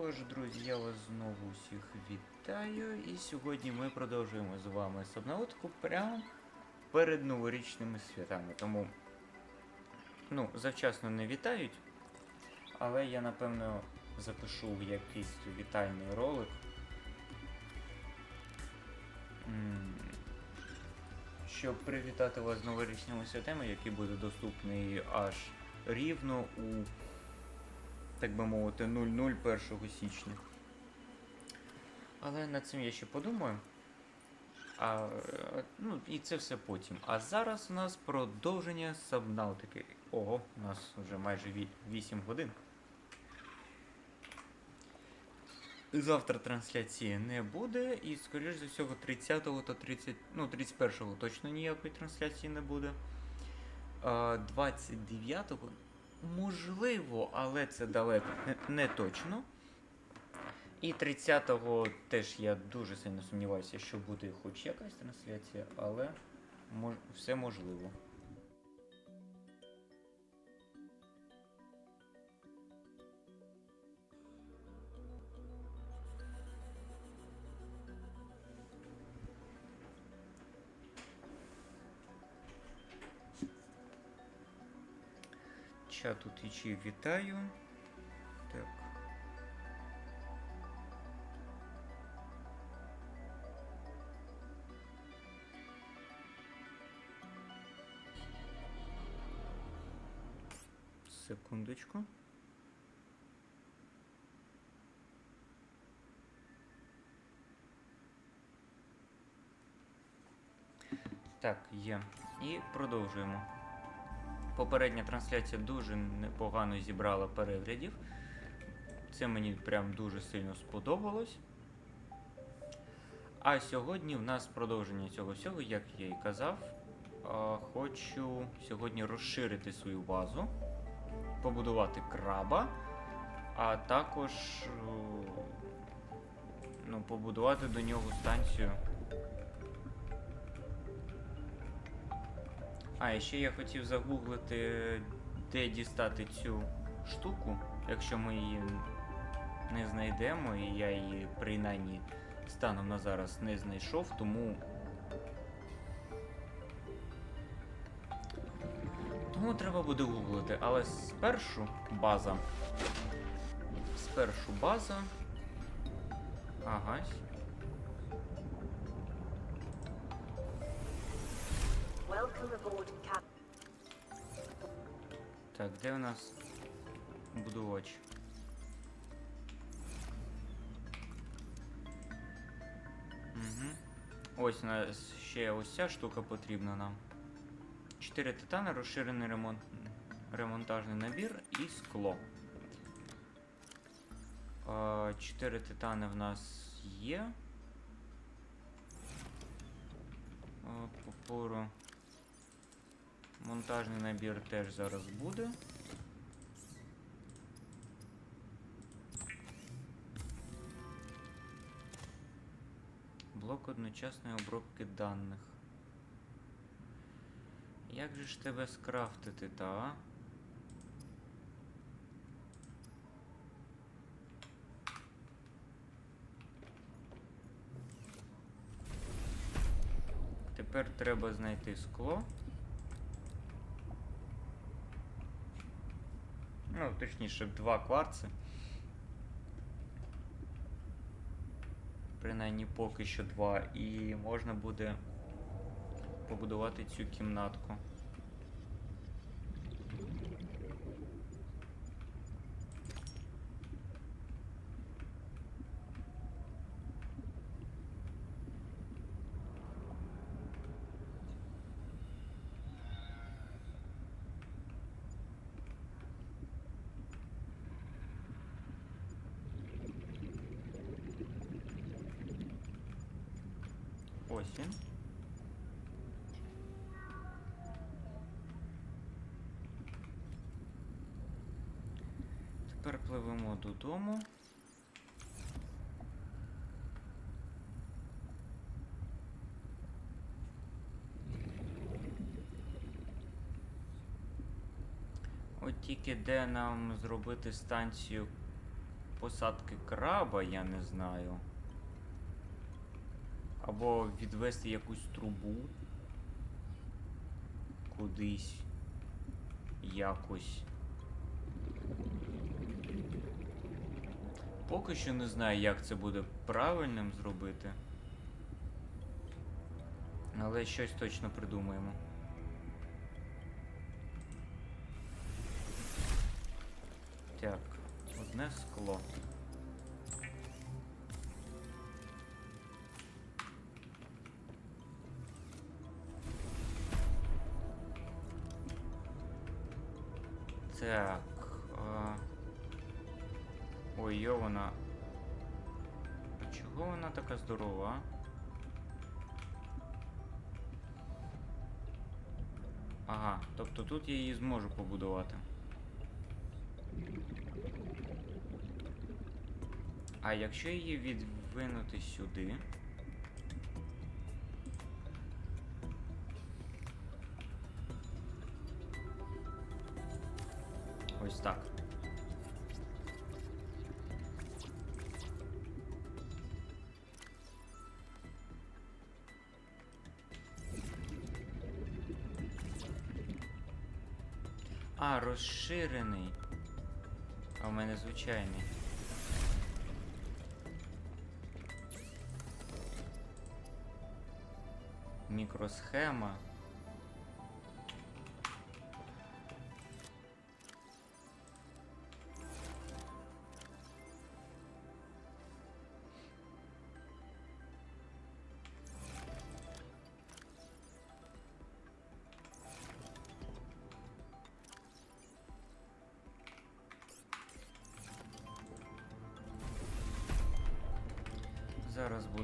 Тож, друзі, я вас знову всіх вітаю. І сьогодні ми продовжуємо з вами Сабнаутку прямо перед новорічними святами. Тому, ну, завчасно не вітають, але я напевно запишу якийсь вітальний ролик. Щоб привітати вас з новорічними святами, який буде доступний аж рівно у так би мовити, 0-0 1 січня. Але над цим я ще подумаю. А, ну, і це все потім. А зараз у нас продовження сабнаутики. Ого, у нас вже майже 8 годин. Завтра трансляції не буде, і, скоріш за всього, 30-го та 30, ну, 31-го точно ніякої трансляції не буде. 29-го Можливо, але це далеко не, точно. І 30-го теж я дуже сильно сумніваюся, що буде хоч якась трансляція, але мож, все можливо. Чату твічі вітаю. Так. Секундочку. Так, є. І продовжуємо. Попередня трансляція дуже непогано зібрала переглядів. Це мені прям дуже сильно сподобалось. А сьогодні в нас продовження цього всього, як я і казав. Хочу сьогодні розширити свою базу, побудувати краба, а також ну, побудувати до нього станцію. А, і ще я хотів загуглити, де дістати цю штуку, якщо ми її не знайдемо, і я її принаймні станом на зараз не знайшов, тому. Тому треба буде гуглити, але спершу база. Спершу база. Ага. Так, де у нас будувач? Угу. Ось у нас ще ось ця штука потрібна нам. Чотири титани, розширений ремонт, ремонтажний набір і скло. Чотири титани в нас є. А, Попору. Монтажний набір теж зараз буде. Блок одночасної обробки даних. Як же ж тебе скрафтити, та? Тепер треба знайти скло. Ну, точніше, два кварци. Принаймні поки що два. І можна буде побудувати цю кімнатку. Ось він. Тепер пливемо додому. От тільки де нам зробити станцію посадки краба, я не знаю. Або відвести якусь трубу. Кудись. Якось. Поки що не знаю, як це буде правильним зробити. Але щось точно придумаємо. Так, одне скло. Так. Ой, йо вона. А чого вона така здорова? Ага, тобто тут я її зможу побудувати. А якщо її відвинути сюди. Ось так. А, розширений. А в мене звичайний. Мікросхема. Зараз буду